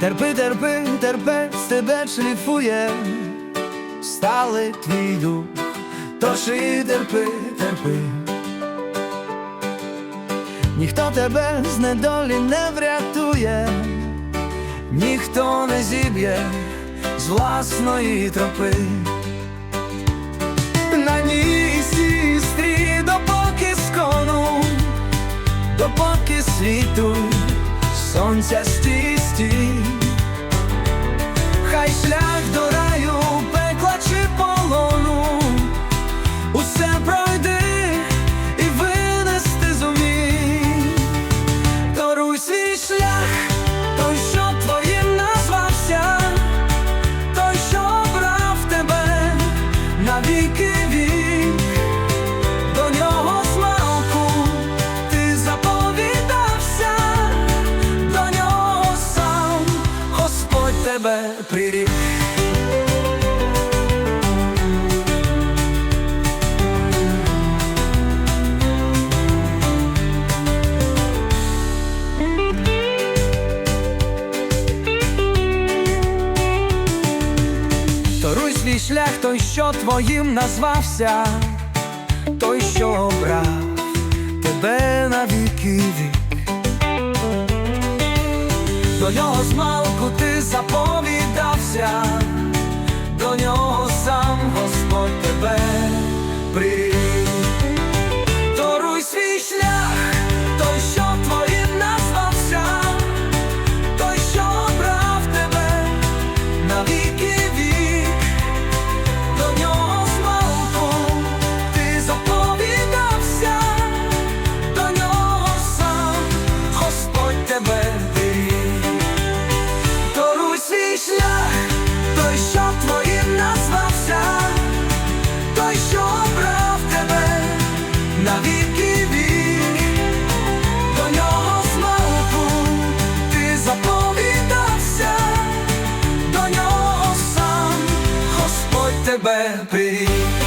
Терпи, терпи, терпець тебе шліфує, стали твій дух, тож і терпи, терпи. Ніхто тебе з недолі не врятує, ніхто не зіб'є з власної тропи. На ній сістрі, допоки скону, допоки світу сонця стій, стій. Iceland тебе прирік. Свій шлях, той, що твоїм назвався, той, що обрав тебе на віки вік. До нього змалку ти заповідався, до тебе привіт.